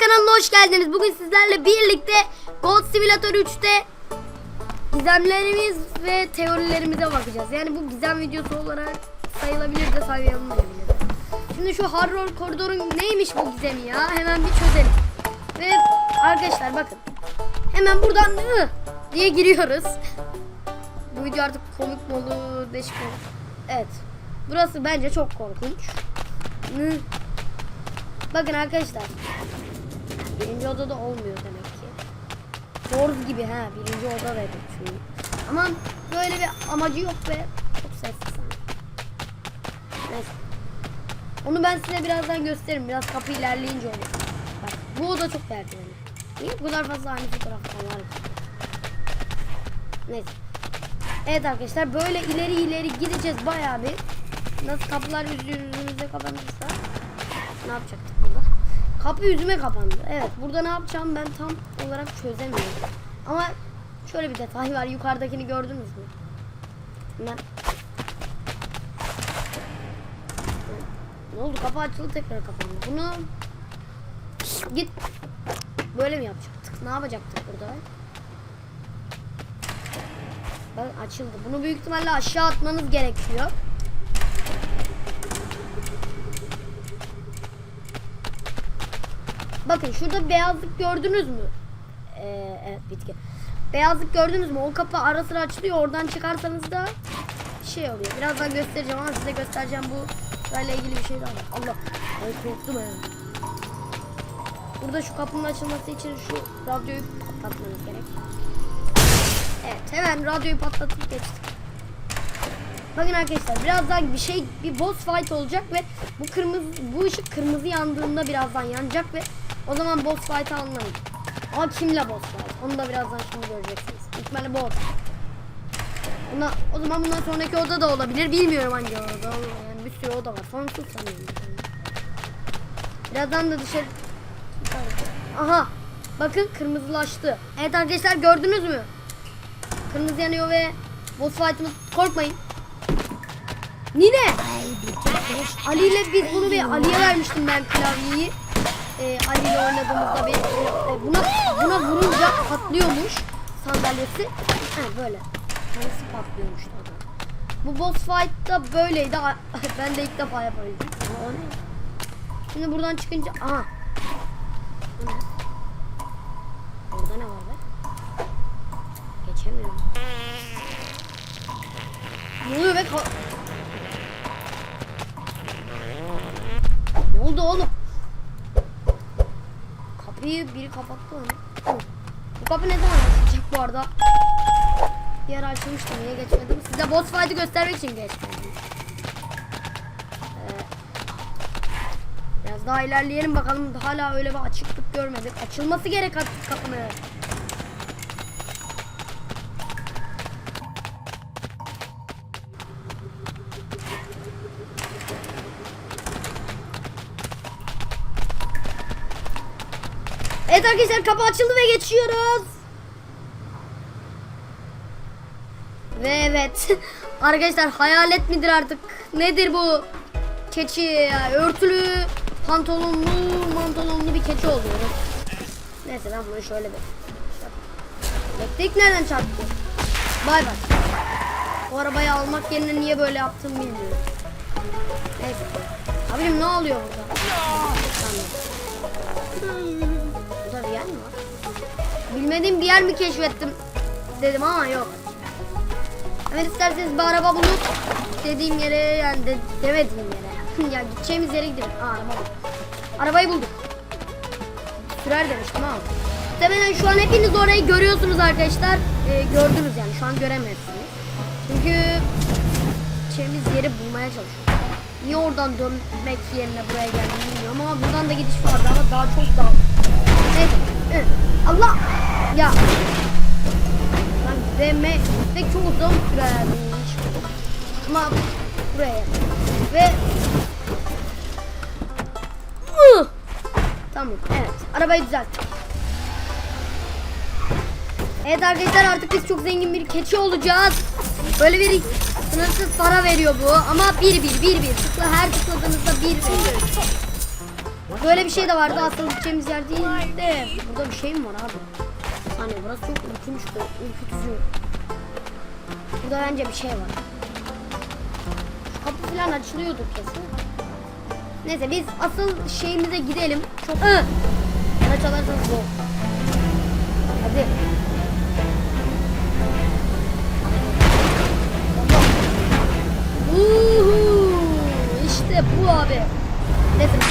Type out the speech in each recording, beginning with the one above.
kanalına hoş geldiniz. Bugün sizlerle birlikte Gold Simulator 3'te gizemlerimiz ve teorilerimize bakacağız. Yani bu gizem videosu olarak sayılabilir de sayılmayabilir. de. Şimdi şu horror koridorun neymiş bu gizemi ya? Hemen bir çözelim. Ve arkadaşlar bakın. Hemen buradan ı diye giriyoruz. Bu video artık komik mi olur, değişik mi olur? Evet. Burası bence çok korkunç. Bakın arkadaşlar. Birinci odada olmuyor demek ki. Forz gibi ha birinci oda dedik çünkü. Ama böyle bir amacı yok ve çok sessiz. Neyse. Onu ben size birazdan gösteririm. Biraz kapı ilerleyince olur. Bak bu oda çok merdivenli. Niye bu kadar fazla aynı fotoğraflar var? Neyse. Evet arkadaşlar böyle ileri ileri gideceğiz bayağı bir. Nasıl kapılar yüzümüze kapanırsa ne yapacaktık burada? Kapı yüzüme kapandı. Evet burada ne yapacağım ben tam olarak çözemiyorum. Ama şöyle bir detay var. Yukarıdakini gördünüz mü? Hemen. Ne oldu? Kapı açıldı tekrar kapandı. Bunu git böyle mi yapacaktık? Ne yapacaktık burada? Bak açıldı. Bunu büyük ihtimalle aşağı atmanız gerekiyor. Bakın şurada beyazlık gördünüz mü? Ee, evet bitki. Beyazlık gördünüz mü? O kapı ara sıra açılıyor. Oradan çıkarsanız da şey oluyor. Birazdan göstereceğim ama size göstereceğim bu böyle ilgili bir şey daha var. Allah. Ay korktum ya. Burada şu kapının açılması için şu radyoyu patlatmanız gerek. Evet hemen radyoyu patlatıp geçtik. Bakın arkadaşlar birazdan bir şey bir boss fight olacak ve bu kırmızı bu ışık kırmızı yandığında birazdan yanacak ve o zaman boss fight'ı anlayın. Ama kimle boss fight? Onu da birazdan şimdi göreceksiniz. İhtimalle boss. Buna, o zaman bundan sonraki oda da olabilir. Bilmiyorum hangi oda. Yani bir sürü oda var. Sonsuz sanıyorum. Birazdan da dışarı Aha. Bakın kırmızılaştı. Evet arkadaşlar gördünüz mü? Kırmızı yanıyor ve boss fight'ımız korkmayın. Nine. Ali ile biz bunu bir Ali'ye vermiştim ben klavyeyi. Ee, Ali ile oynadığımızda bir e, buna buna vurunca patlıyormuş sandalyesi. Ha böyle. Nasıl patlıyormuş da. Bu boss fight da böyleydi. ben de ilk defa yapabildim. Ama o ne? Şimdi buradan çıkınca aha. Bu ne? Orada ne var be? Geçemiyorum. Ne oluyor be? Ne oldu oğlum? Kapıyı biri kapattı onu. Bu kapı ne zaman açılacak bu arada? Ara açılmıştı niye geçmedim? Size boss fight'ı göstermek için geçmedim. Ee, biraz daha ilerleyelim bakalım. Hala öyle bir açıklık görmedik. Açılması gerek artık kapının. Arkadaşlar kapı açıldı ve geçiyoruz. Ve evet arkadaşlar hayalet midir artık nedir bu keçi ya örtülü pantolonlu mantolonlu bir keçi oluyoruz. Neyse ben bunu şöyle bir Elektrik nereden çarptı? Bay bay. Bu arabayı almak yerine niye böyle yaptım bilmiyorum. Neyse. Abim ne oluyor burada? Tamam. Bilmediğim bir yer mi keşfettim dedim ama yok. Hemen isterseniz bir araba bulup dediğim yere yani de, demediğim yere. ya gideceğimiz yere gidelim. Aa araba bulduk. Arabayı bulduk. Sürer demiştim ama. Muhtemelen şu an hepiniz orayı görüyorsunuz arkadaşlar. Ee, gördünüz yani şu an göremezsiniz. Çünkü gideceğimiz yeri bulmaya çalışıyoruz. Niye oradan dönmek yerine buraya geldim bilmiyorum ama buradan da gidiş vardı ama daha çok daha. Evet. Allah! Ya Lan deme pek çok uzun sürermiş. Ama buraya ve! Tamam evet arabayı düzelttik. Evet arkadaşlar artık biz çok zengin bir keçi olacağız. Böyle bir sınırsız para veriyor bu ama bir bir bir bir tıkla her tıkladığınızda bir veriyor. Böyle bir şey de vardı. Asıl gideceğimiz yer değil de. Burada bir şey mi var abi? Hani burası çok ürkünç, ürkütücü. Burada bence bir şey var. Şu kapı falan açılıyordur kesin. Neyse biz asıl şeyimize gidelim. Çok... Bana çalarsanız bu. Hadi.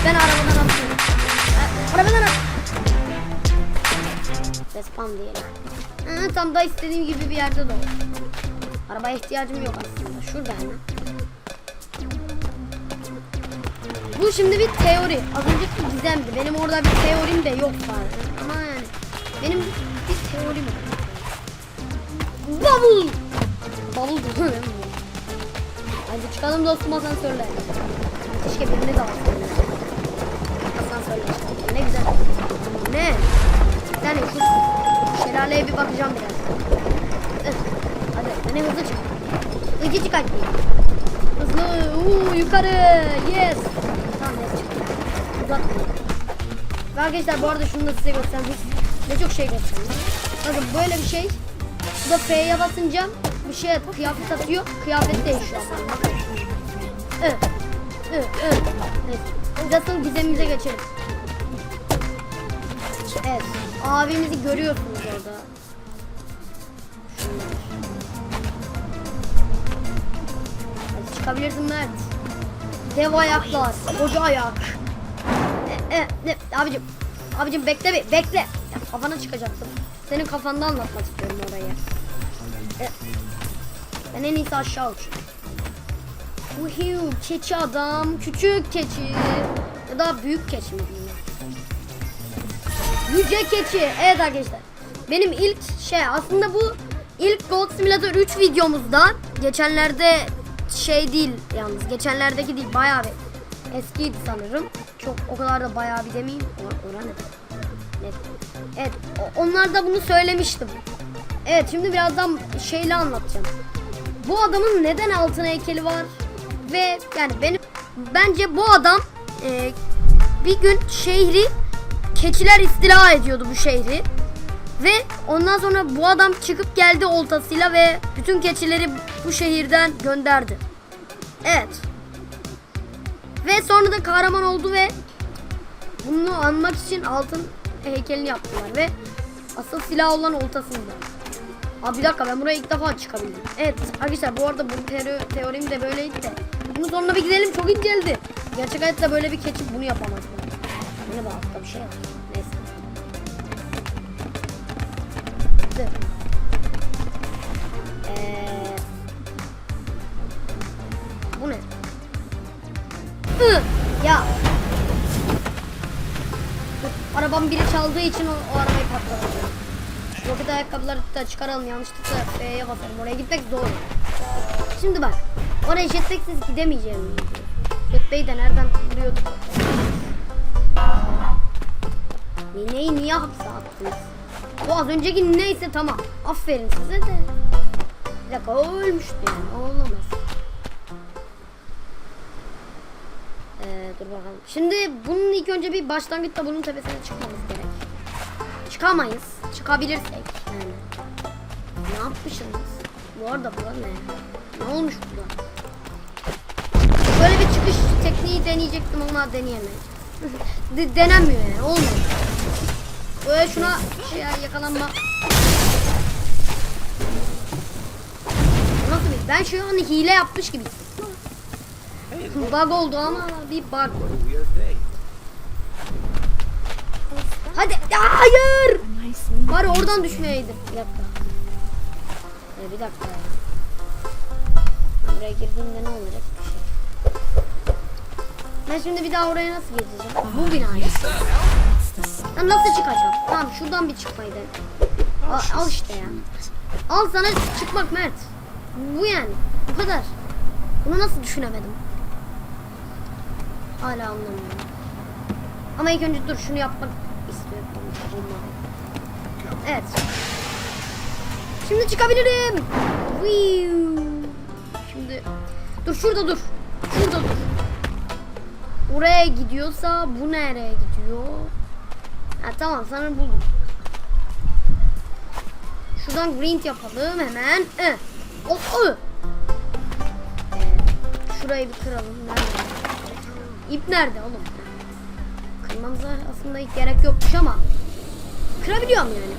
Ben arabadan atlıyorum. Arabadan at. Respawn diyelim. Hı, tam da istediğim gibi bir yerde de olur. Arabaya ihtiyacım yok aslında. Şurada hemen. Bu şimdi bir teori. Az önceki gizemdi. Benim orada bir teorim de yok zaten. Ama yani benim bir teorim var. Bavul! Bavul mi? Hadi çıkalım dostum asansörle. Keşke birini de alsaydım. Çıkalım. Ne güzel. Ne? Yani şu şelaleye bir bakacağım biraz. Üh, Hadi beni hızlı çık. Hızlı çık hadi. Hızlı. Uuu yukarı. Yes. Tamam yes çıktım. Uzatmayın. Ve arkadaşlar bu arada şunu da size göstermek ne çok şey göstereyim. Bakın böyle bir şey. Bu da F'ye basınca bir şey kıyafet atıyor. Kıyafet değişiyor. Evet. Evet. Evet. Neyse. Biz asıl gizemimize geçelim. Evet. Abimizi görüyorsunuz orada. Hadi çıkabilirsin Mert. Dev ayaklar. Koca ayak. E, e, ne, abicim. Abicim bekle bir. Bekle. Ya, kafana çıkacaktım. Senin kafanda anlatmak istiyorum orayı. E, ben en iyisi aşağı uçayım. Uhiu, keçi adam, küçük keçi ya da büyük keçi mi? Yüce keçi. Evet arkadaşlar. Benim ilk şey aslında bu ilk Gold Simulator 3 videomuzda geçenlerde şey değil yalnız geçenlerdeki değil bayağı bir eskiydi sanırım. Çok o kadar da bayağı bir demeyeyim. Or oran ne? Net. Evet o- onlarda bunu söylemiştim. Evet şimdi birazdan şeyle anlatacağım. Bu adamın neden altın heykeli var? Ve yani benim bence bu adam e, bir gün şehri keçiler istila ediyordu bu şehri. Ve ondan sonra bu adam çıkıp geldi oltasıyla ve bütün keçileri bu şehirden gönderdi. Evet. Ve sonra da kahraman oldu ve bunu anmak için altın heykelini yaptılar ve asıl silah olan oltasında. Abi bir dakika ben buraya ilk defa çıkabildim. Evet arkadaşlar bu arada bu teori, teorim de böyleydi de. Bunun sonuna bir gidelim çok inceldi. Gerçek hayatta böyle bir keçi bunu yapamaz. Yine bak şey. Neyse. Dur. Ee, bu ne? Ya. Dur, Arabam biri çaldığı için o, o arabayı patlatacağım. Roket ayakkabıları da çıkaralım yanlışlıkla F'ye basalım. Oraya gitmek zor. Şimdi bak. Oraya jetpacksiz gidemeyeceğim. Jetpack'i de nereden buluyorduk? Nineyi niye hapse attınız? Bu az önceki neyse tamam. Aferin size de. Bir dakika o ölmüştü yani. O olamaz. Ee, dur bakalım. Şimdi bunun ilk önce bir başlangıçta bunun tepesine çıkmamız gerek. Çıkamayız. Çıkabilirsek yani. Ne yapmışsınız? Bu arada bu ne? Ne olmuş burada? Böyle bir çıkış tekniği deneyecektim ama deneyemedim. De- denenmiyor yani olmuyor. Böyle şuna şey yakalanma. Nasıl bir? Ben şu an hile yapmış gibi. bug oldu ama bir bug. Hadi ya hayır. Bari oradan düşmeyeydim. Bir dakika. Ee, bir dakika ya. Buraya girdiğimde ne olacak bir. Ben şimdi bir daha oraya nasıl gireceğim? Bu binaya. Ya nasıl çıkacağım? Tamam şuradan bir çıkmayı dene. Al, al işte ya. Al sana çıkmak Mert. Bu yani. Bu kadar. Bunu nasıl düşünemedim? Hala anlamıyorum. Ama ilk önce dur şunu yapmak istiyorum. Evet. Şimdi çıkabilirim. Şimdi dur şurada dur. Şurada dur. oraya gidiyorsa bu nereye gidiyor? Ha tamam sanırım buldum. Şuradan grind yapalım hemen. Eh. Oh, oh. Ee, şurayı bir kıralım. Nerede? İp nerede oğlum? Kırmamıza aslında hiç gerek yokmuş ama kırabiliyorum yani.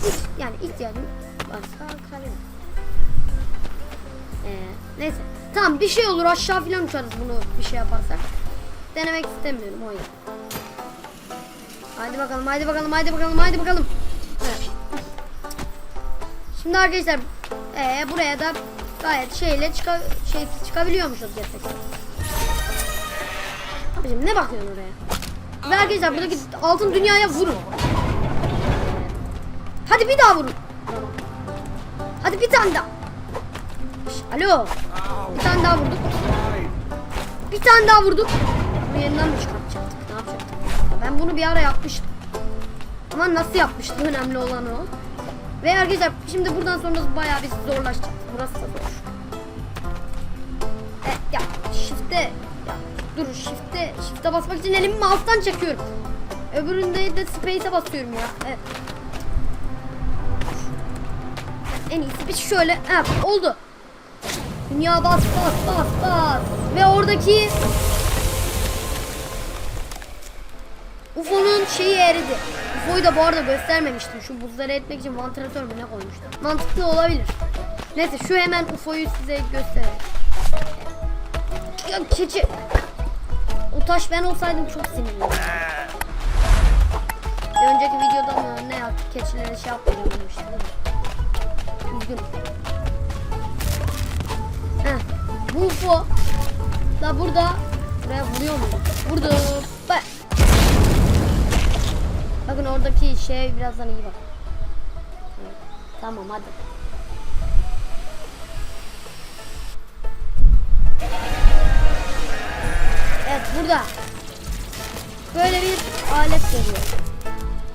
Hiç, yani ihtiyacım varsa kırabilirim. Ee, neyse. Tamam bir şey olur aşağı falan uçarız bunu bir şey yaparsak. Denemek istemiyorum o yüzden. Haydi bakalım haydi bakalım haydi bakalım haydi bakalım. Evet. Şimdi arkadaşlar ee, buraya da gayet şeyle çıka, şey çıkabiliyormuşuz gerçekten. Abicim ne bakıyorsun oraya? Ve arkadaşlar buradaki altın dünyaya vurun. Hadi bir daha vurun. Hadi bir tane daha. Alo. Bir tane daha vurduk. Bir tane daha vurduk. Bunu yeniden mi çıkartacaktık? Ben bunu bir ara yapmıştım. Ama nasıl yapmıştım önemli olan o. Ve arkadaşlar şimdi buradan sonrası bayağı bir zorlaşacak. Burası da zor. E, ya shift'e ya, dur shift'e shift'e basmak için elimi mouse'tan çekiyorum. Öbüründe de space'e basıyorum ya. Evet. En iyisi bir şöyle. Ha, oldu. Dünya bas bas bas bas. Ve oradaki UFO'nun şeyi eridi. UFO'yu da bu arada göstermemiştim. Şu buzları etmek için vantilatör mü ne koymuştum. Mantıklı olabilir. Neyse şu hemen UFO'yu size göstereyim. Ya keçi. O taş ben olsaydım çok sinirliydim. Bir önceki videoda mı ne yaptık keçilere şey yapmayacağım demiştim? Üzgünüm. Heh. Bu UFO da burada buraya vuruyor mu? Vurdu. Oradaki şey birazdan iyi bak. Tamam hadi. Evet burada. Böyle bir alet geliyor.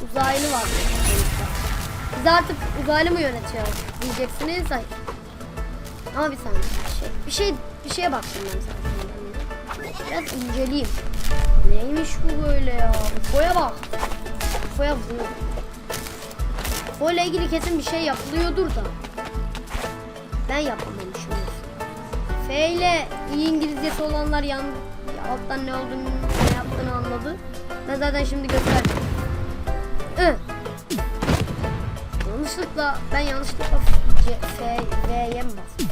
Uzaylı var. Biz artık uzaylı mı yönetiyor diyeceksiniz. Hayır. Ama bir saniye. Şey, bir şey bir şeye baktım ben zaten. Biraz inceleyeyim. Neymiş bu böyle ya? Ufo'ya bak. Ufo'ya vuruyor. İle ilgili kesin bir şey yapılıyordur da. Ben yapamamışım. F ile iyi İngilizcesi olanlar yan alttan ne olduğunu ne yaptığını anladı. Ben zaten şimdi gösterdim. Hı. Yanlışlıkla ben yanlışlıkla C, F, V'ye mi bastım?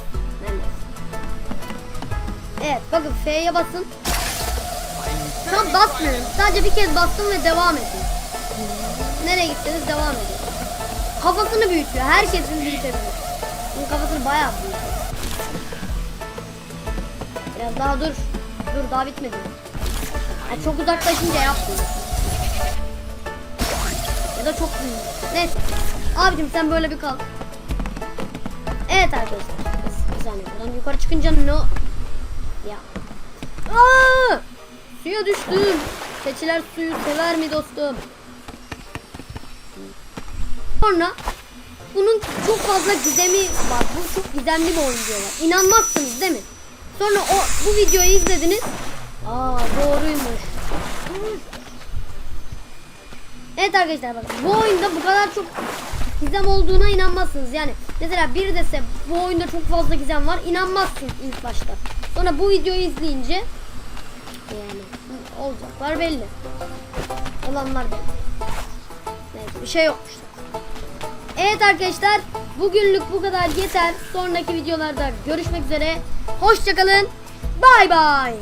Evet bakın F'ye basın. Tam basmıyorum. Sadece bir kez bastım ve devam ediyor. Nereye gittiniz devam ediyor. Kafasını büyütüyor. Herkesin büyütebilir. Bunun kafasını bayağı büyütüyor. Biraz daha dur. Dur daha bitmedi. Yani çok uzaklaşınca yapmıyor. Ya da çok büyük. Neyse. Abicim sen böyle bir kal. Evet arkadaşlar. Bir- saniye buradan yukarı çıkınca no. Ya. Aa! Suya düştüm. Keçiler suyu sever mi dostum? Sonra bunun çok fazla gizemi var. Bu çok gizemli bir oyun diyorlar. İnanmazsınız değil mi? Sonra o bu videoyu izlediniz. Aa doğruymuş. Evet arkadaşlar bak bu oyunda bu kadar çok gizem olduğuna inanmazsınız. Yani mesela biri dese bu oyunda çok fazla gizem var inanmazsınız ilk başta. Sonra bu videoyu izleyince yani olacaklar belli. Olanlar belli. Neyse bir şey yokmuş. Evet arkadaşlar bugünlük bu kadar yeter. Sonraki videolarda görüşmek üzere. Hoşçakalın. Bay bay.